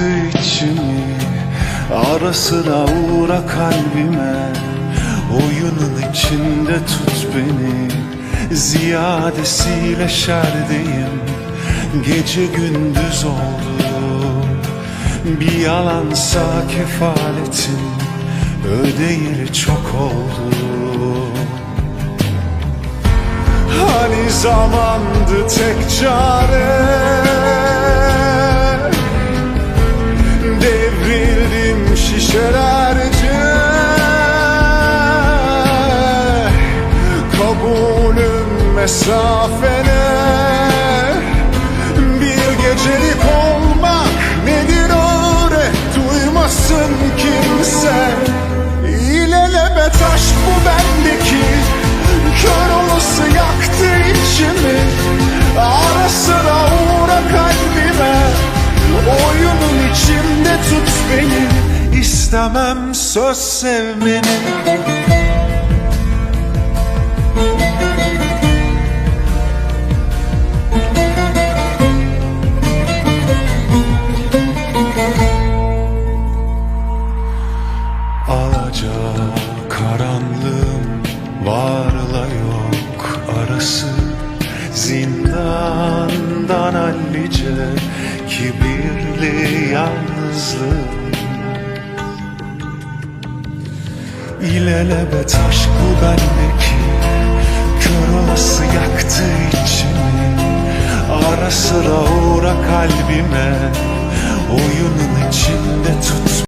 yaktı içimi Ara sıra uğra kalbime. Oyunun içinde tut beni Ziyadesiyle şerdeyim. Gece gündüz oldu Bir yalansa kefaletin Ödeyeli çok oldu. Hani zamandı tek çare mesafene. Bir gecelik olmak nedir öyle Duymasın kimse. İlelebet aşk bu bendeki. Kör olası yaktı içimi. Ara sıra uğra kalbime. Oyunun içinde tut beni. İstemem söz sevmeni Alaca karanlığım varla yok. Arası Zindandan hallice kibirli yalnızlığım. İlelebet aşk bu bendeki Kör olası yaktı içimi. Ara sıra uğra kalbime Oyunun içinde tut